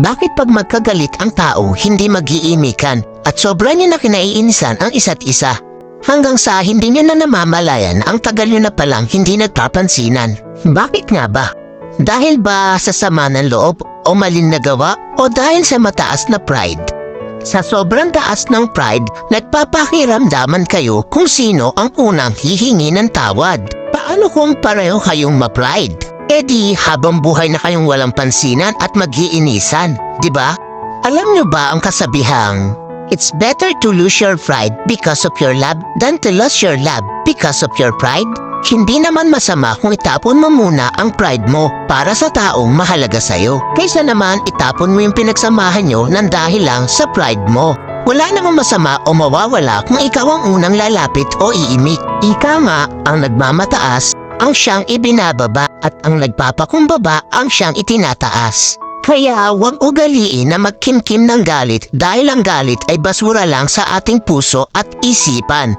Bakit pag magkagalit ang tao, hindi mag-iimikan at sobra niya na kinaiinisan ang isa't isa? Hanggang sa hindi niya na namamalayan ang tagal niyo na palang hindi nagpapansinan. Bakit nga ba? Dahil ba sa sama ng loob o malin na gawa o dahil sa mataas na pride? Sa sobrang taas ng pride, nagpapakiramdaman kayo kung sino ang unang hihingi ng tawad. Paano kung pareho kayong ma-pride? E di habang buhay na kayong walang pansinan at mag-iinisan, di ba? Alam nyo ba ang kasabihang, It's better to lose your pride because of your love than to lose your love because of your pride? Hindi naman masama kung itapon mo muna ang pride mo para sa taong mahalaga sa'yo. Kaysa naman itapon mo yung pinagsamahan nyo ng dahil lang sa pride mo. Wala namang masama o mawawala kung ikaw ang unang lalapit o iimik. Ika nga ang nagmamataas ang siyang ibinababa at ang nagpapakumbaba ang siyang itinataas. Kaya huwag ugaliin na magkimkim ng galit dahil ang galit ay basura lang sa ating puso at isipan.